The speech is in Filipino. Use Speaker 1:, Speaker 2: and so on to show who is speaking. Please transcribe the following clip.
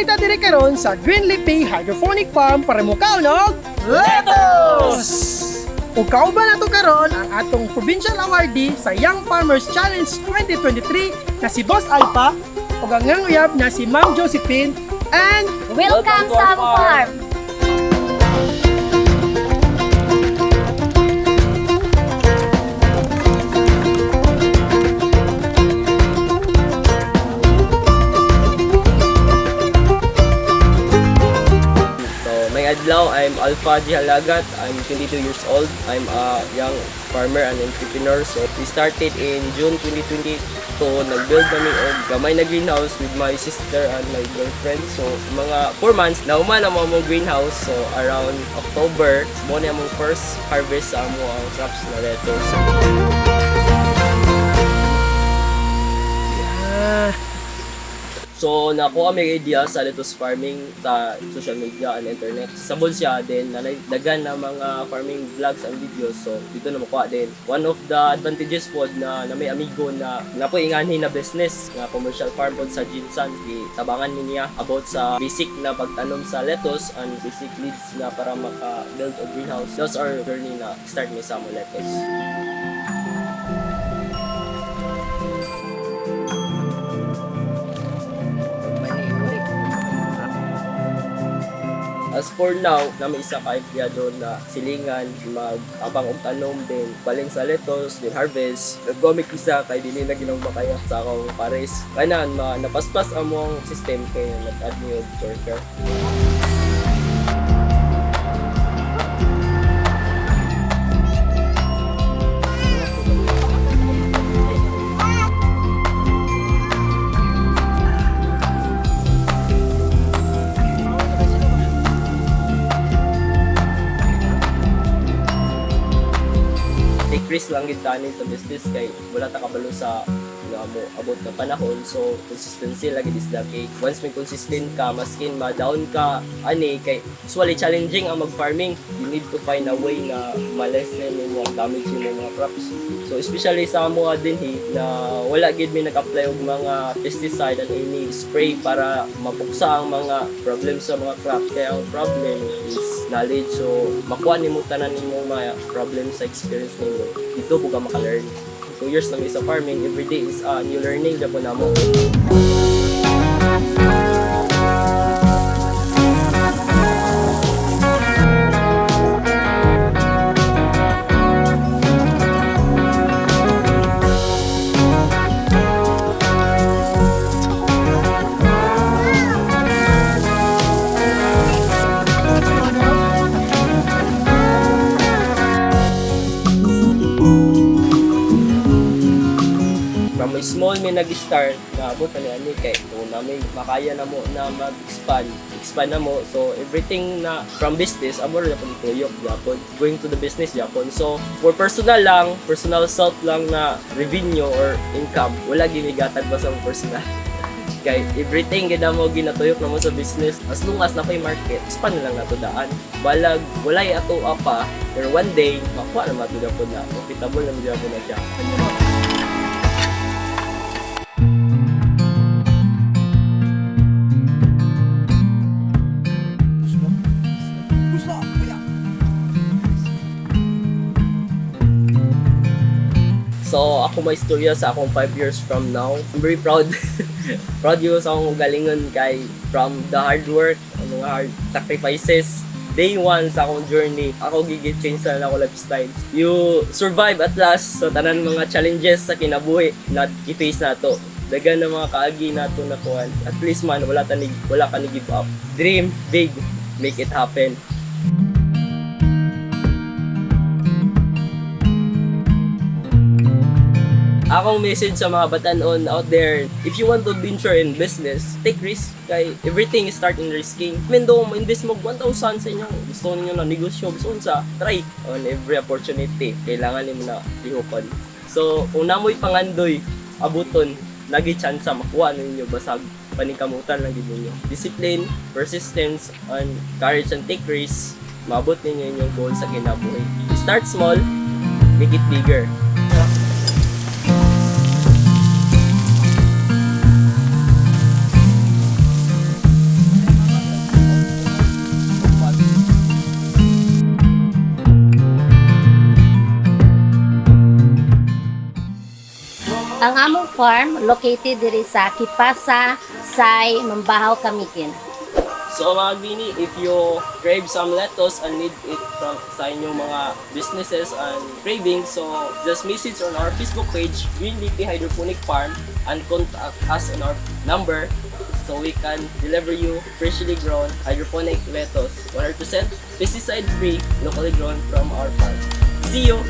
Speaker 1: Nanita dire karon sa Greenleafy Hydroponic Farm para mo kaunog lettuce! Ug kauban nato karon ang atong provincial awardee sa Young Farmers Challenge 2023 na si Boss Alpha ug ang ngang uyab na si Ma'am Josephine and
Speaker 2: Welcome sa among farm.
Speaker 3: So, Alpha. Halagat. I'm 22 years old. I'm a young farmer and entrepreneur. So, we started in June 2022. Nag-build kami og gamay na greenhouse with my sister and my girlfriend. So, mga 4 months, nauman ang mga greenhouse. So, around October, mo na among first harvest sa ang crops na lettuce. So, nakuha may idea sa lettuce farming sa social media and internet. Sabon siya din, na dagan na mga farming vlogs and videos. So, dito na makuha din. One of the advantages po na, na may amigo na na po na business nga commercial farm po sa Jinsan. Tabangan niya about sa basic na pagtanom sa lettuce and basic needs na para maka-build a greenhouse. Those are journey na start ni sa lettuce. As for now, na may isa ka empleyado na silingan, mag-abang og tanom din, baling sa lettuce, din harvest. Nag-gomik isa kay dili na ginawag kaya sa akong pares. Kanan, ma napaspas among system kay nag-add worker. Decrease lang gid tani sa business kay wala ta kabalo sa nga mo abot na panahon. So consistency lagi is the key. Once may consistent ka maskin ma down ka ani kay usually challenging ang mag farming you need to find a way na ma-lessen mo ang damage yung mga crops. So especially sa mo din hi na wala gid mi nag-apply og mga pesticide and any spray para mapuksa ang mga problem sa mga crops. Kaya ang problem is knowledge. So makuha nimo tanan nimo mga problem sa experience nimo. Dito buka maka-learn. 2 years may sa farming every day is uh, new learning japon namo from small may nag-start na abot na ni kay kung na may makaya na mo na mag-expand. Expand na mo. So everything na from business amo na pud tuyok japon. Going to the business japon. So for personal lang personal self lang na revenue or income wala ginigatag ba sa personal. Kay everything gid mo ginatuyok na mo sa business. As long as na kay market na lang nato daan. Balag walay ato apa pero one day makuha na matuda po na. Profitable na mo na siya So, ako may istorya sa akong 5 years from now. I'm very proud. proud yun sa akong galingon kay from the hard work, mga hard sacrifices. Day one sa akong journey, ako gigit change sa ako lifestyle. You survive at last sa tanan mga challenges sa kinabuhi na i-face nato. Dagan na mga kaagi na kuhan. At least man, wala, ta ni, wala ka ni give up. Dream big, make it happen. Akong message sa mga batanon out there, if you want to venture in business, take risk. Kay everything is start in risking. Even though mo invest mo 1,000 sa inyo, gusto niyo na negosyo, gusto sa try on every opportunity. Kailangan nimo na lihokon. So, kung namoy pangandoy, abuton, lagi chance makuha ninyo basag paningkamutan lang gid ninyo. Discipline, persistence, and courage and take risks, maabot ninyo inyong goal sa kinabuhi. Start small, make it bigger.
Speaker 2: Ang among farm located diri sa Kipasa, Say, Mambahaw, Kamikin.
Speaker 3: So mga Gbini, if you crave some lettuce and need it from sa inyong mga businesses and cravings, so just message on our Facebook page, Green Leafy Hydroponic Farm, and contact us on our number so we can deliver you freshly grown hydroponic lettuce, 100% pesticide free, locally grown from our farm. See you!